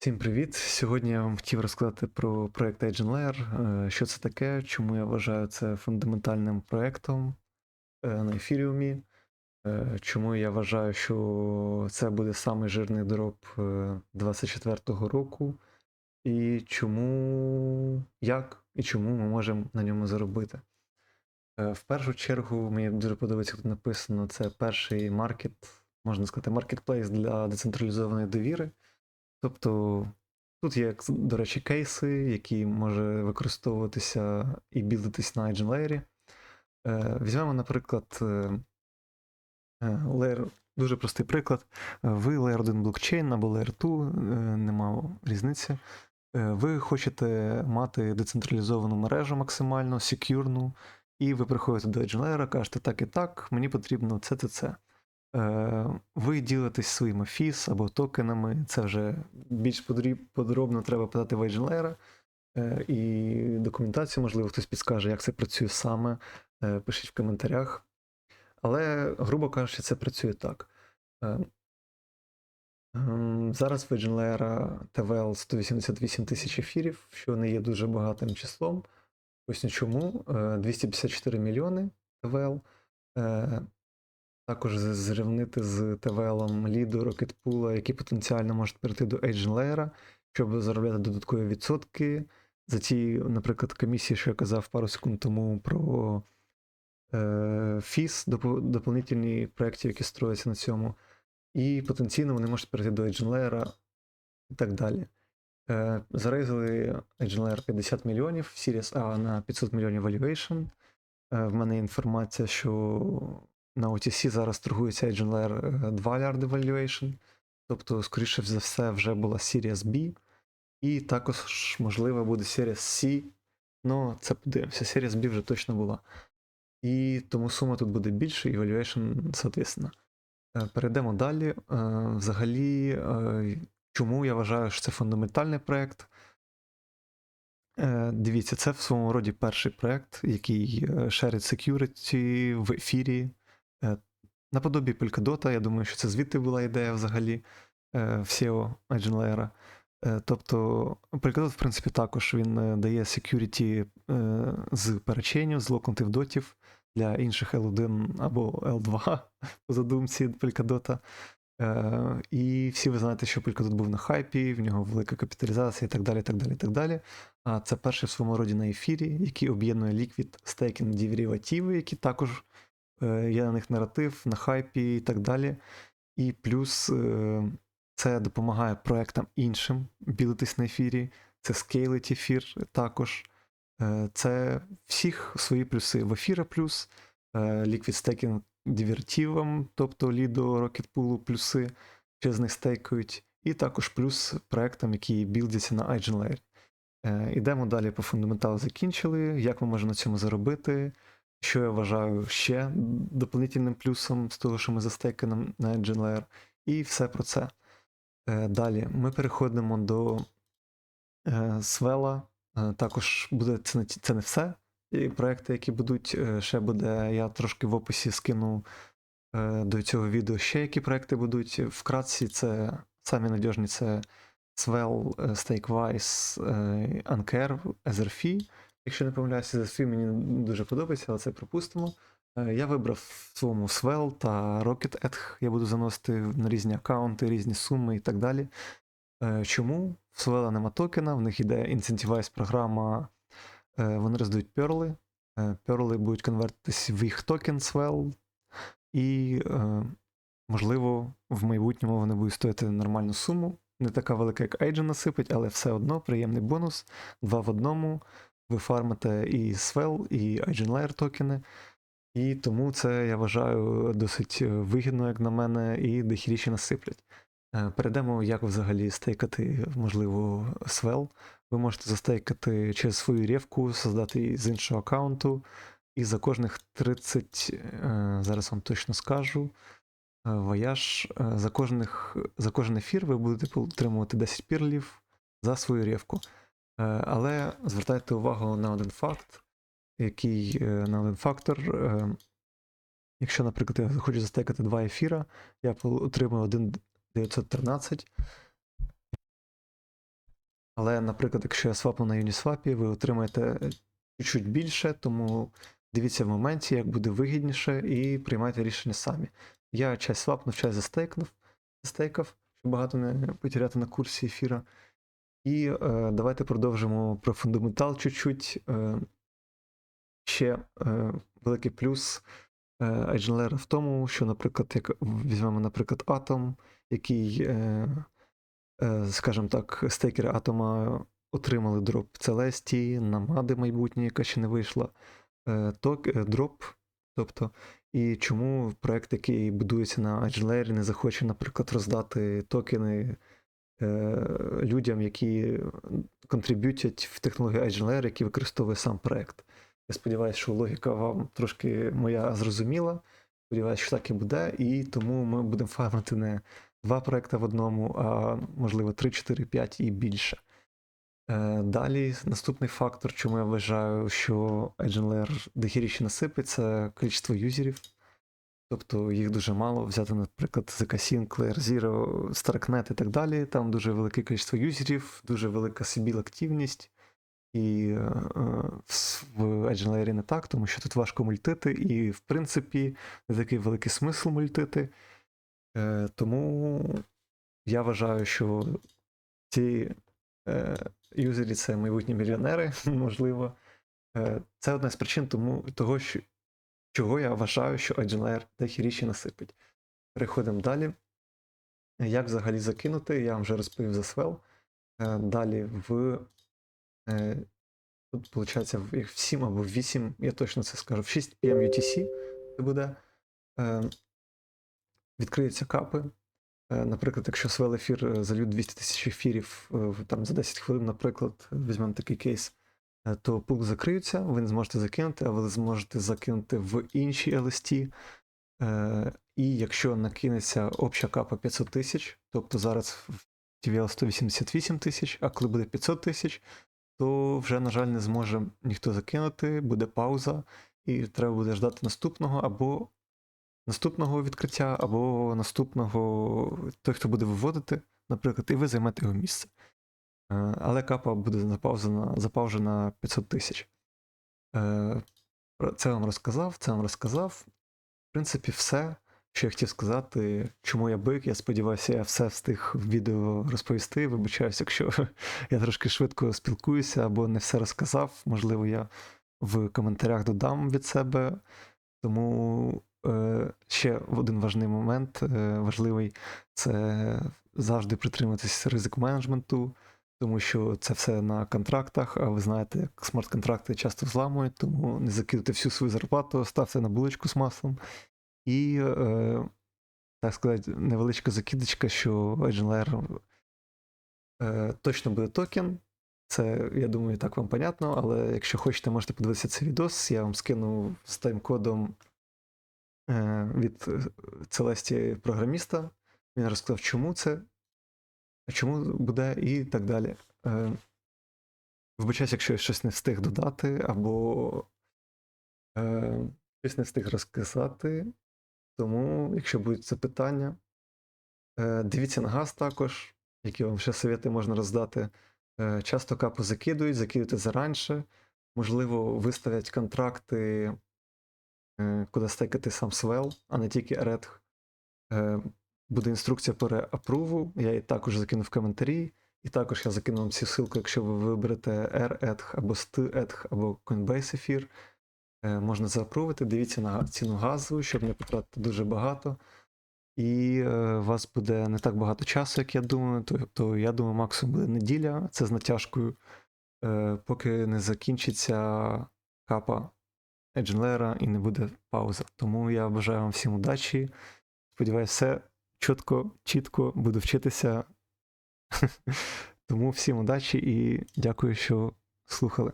Всім привіт! Сьогодні я вам хотів розказати про проект Agent Layer, е, що це таке, чому я вважаю це фундаментальним проектом е, на ефіріумі, е, чому я вважаю, що це буде самий жирний дроп 24-го року, і чому як і чому ми можемо на ньому заробити. В першу чергу мені дуже подобається, тут написано, це перший маркет, можна сказати, маркетплейс для децентралізованої довіри. Тобто тут є, до речі, кейси, які може використовуватися і білдитись на Agent. Е, Візьмемо, наприклад, е, е, дуже простий приклад. Ви Layer 1 блокчейн або Layer 2, е, нема різниці. Е, Ви хочете мати децентралізовану мережу максимально, секюрну, і ви приходите до Agent Layer, кажете так і так, мені потрібно це це це. Е, Ви ділитесь своїми фіс або токенами. Це вже більш подробно треба питати в Agent Е, І документацію, можливо, хтось підскаже, як це працює саме. Е, Пишіть в коментарях. Але, грубо кажучи, це працює так. Ем, Зараз в Layer TVL 188 тисяч ефірів, що не є дуже багатим числом. Поясню чому. Е, 254 мільйони TVL. Також зрівнити з ТВЛом ліду Рокетпула, які потенціально можуть перейти до Agent щоб заробляти додаткові відсотки за ті, наприклад, комісії, що я казав пару секунд тому про е, фіс, доп- доповнительні проєкти, які строяться на цьому. І потенційно вони можуть перейти до Agent і так далі. Е, Зарейзили Agent Layer 50 мільйонів, Series A на 500 мільйонів valuation. Е, В мене інформація, що на OTC зараз торгується Agent Layer е, 2 лярди valuation. Тобто, скоріше за все, вже була Series B. І також, можливо, буде Series C. Ну, це подивимося. Series B вже точно була. І тому сума тут буде більше, і valuation, соответственно. Е, Перейдемо далі. Е, Взагалі, е, чому я вважаю, що це фундаментальний проєкт? Е, Дивіться, це в своєму роді перший проєкт, який е, шерить security в ефірі. Е, Наподобі Polkadot, я думаю, що це звідти була ідея взагалі в SEO Agent Layer. Тобто, Polkadot, в принципі, також він е, дає security е, з переченню, з локнутих дотів для інших L1 або L2 по задумці Polkadot. І всі ви знаєте, що Polkadot був на хайпі, в нього велика капіталізація і так далі. так далі, так далі. А це перший в своєму роді на ефірі, який об'єднує Liquid, стейкінг деривативи, які також є на них наратив, на хайпі і так далі. І плюс е, це допомагає проектам іншим білитись на ефірі, це скейлить ефір також. Е, Це всіх свої плюси. В ефіра плюс, е, Liquid Staking дивертивам, тобто Lido, Rocketpool плюси, що з них стейкають, і також плюс проектам, які білдяться на Layer. Е, Ідемо далі по фундаменталу закінчили. Як ми можемо на цьому заробити? Що я вважаю ще дополнительним плюсом з того, що ми застейкаємо на Engine Layer, і все про це. Е, Далі ми переходимо до е, Свела. Е, Також буде це не, це не все. І проекти, які будуть, ще буде. Я трошки в описі скину до цього відео ще які проекти будуть. Вкратці, це самі надіжні це Swell, е, StakeWise, Anker, Etherfi. Якщо не помиляюся, Etherfi мені не дуже подобається, але це пропустимо. Е, Я вибрав в своєму Swell та Rocket Eth. Я буду заносити на різні аккаунти, різні суми і так далі. Е, Чому? В Swell нема токена, в них іде Incentivize програма, е, вони роздають перли. Перли будуть конвертитись в їх токен Swell, і, можливо, в майбутньому вони будуть стоїти нормальну суму. Не така велика, як Agent насипить, але все одно приємний бонус. Два в одному. Ви фармите і Swell, і Agent Layer токени. І тому це я вважаю досить е, вигідно, як на мене, і дохіріші насиплять. Е, Перейдемо, як взагалі стейкати, можливо, Swell. Ви можете застейкати через свою рівку, создати її з іншого аккаунту. І за кожних 30, е, зараз вам точно скажу, вояж, за, кожних, за кожен ефір ви будете отримувати 10 пірлів за свою рівку. Е, Але звертайте увагу на один факт, який е, на один фактор. е, Якщо, наприклад, я хочу застекати два ефіра, я отримую 1,913. Але, наприклад, якщо я свапну на Uniswap, ви отримаєте чуть-чуть більше, тому дивіться в моменті, як буде вигідніше, і приймайте рішення самі. Я часть свапнув, часть застейкнув, застейкав, щоб багато не потеряти на курсі ефіра. І е, давайте продовжимо про фундаментал чуть-чуть. Е, ще е, великий плюс е, Agile в тому, що, наприклад, як візьмемо, наприклад, Atom, який, е, е, скажімо так, стейкери Атома отримали дроп Целесті, намади майбутнє, яка ще не вийшла, е, ток, е, дроп. Тобто, і чому проект, який будується на Agile, не захоче, наприклад, роздати токени людям, які контриб'ютять в технологію Agile, які використовує сам проект. Я сподіваюся, що логіка вам трошки моя зрозуміла. Сподіваюся, що так і буде, і тому ми будемо фармити не два проекти в одному, а можливо 3, 4, 5 і більше. Е, Далі наступний фактор, чому я вважаю, що Agile дохіріше насипить, це кількість юзерів. Тобто їх дуже мало. Взяти, наприклад, ZK-Sync, Layer Zero, Starknet і так далі. Там дуже велике кількість юзерів, дуже велика сибіл активність. І е, в в Agile не так, тому що тут важко мультити, і, в принципі, не такий великий смисл мультити. Е, Тому я вважаю, що ці е, юзері це майбутні мільйонери, можливо. Е, Це одна з причин тому, того, що, чого я вважаю, що Agile дехіріші насипить. Переходимо далі. Як взагалі закинути, я вам вже розповів за Swell. Е, Далі в Е, Тут, виходить, в 7 або в 8, я точно це скажу, в 6 PM UTC це буде. Е, Відкриються капи. Наприклад, якщо свел ефір зальють 200 тисяч ефірів там, за 10 хвилин, наприклад, візьмемо такий кейс, то пул закриються, ви не зможете закинути, а ви зможете закинути в інші LST. Е, І якщо накинеться обща капа 500 тисяч, тобто зараз в TVL 188 тисяч, а коли буде 500 тисяч, то вже, на жаль, не зможе ніхто закинути, буде пауза, і треба буде ждати наступного або наступного відкриття, або наступного той, хто буде виводити, наприклад, і ви займете його місце. Е, Але капа буде запаузена, запаужена 500 тисяч. Е, Це вам розказав, це вам розказав. В принципі, все, що я хотів сказати, чому я бик. Я сподіваюся, я все встиг в відео розповісти. Вибачаюся, якщо я трошки швидко спілкуюся або не все розказав. Можливо, я в коментарях додам від себе. Тому е, ще один важний момент, важливий це завжди притримуватися ризик менеджменту, тому що це все на контрактах, а ви знаєте, як смарт-контракти часто взламують, тому не закидайте всю свою зарплату, ставте на булочку з маслом. І, е, так сказати, невеличка закидочка, що Agile е, точно буде токен. Це, я думаю, так вам понятно, але якщо хочете, можете подивитися цей відос. Я вам скину з тайм-кодом е, від Целесті програміста. Він розказав, чому це, чому буде і так далі. Е, якщо я щось не встиг додати, або е, щось не встиг розказати. Тому, якщо будуть запитання, е, дивіться на газ також, які вам ще совєти можна роздати. Е, Часто капу закидують, закидуйте заранше. Можливо, виставлять контракти, е, куди стейкати сам свел, а не тільки Red. Е, Буде інструкція по реапруву, я її також закину в коментарі. І також я закину вам цю ссылку, якщо ви виберете R-Eth або ST-Eth або Coinbase ефір. Е, Можна заапрувити, дивіться на ціну газу, щоб не потратити дуже багато. І е, у вас буде не так багато часу, як я думаю. То, то я думаю, максимум буде неділя. Це з натяжкою, е, поки не закінчиться капа Едженлера і не буде пауза. Тому я бажаю вам всім удачі. Сподіваюся, все чітко, чітко буду вчитися. Тому всім удачі і дякую, що слухали.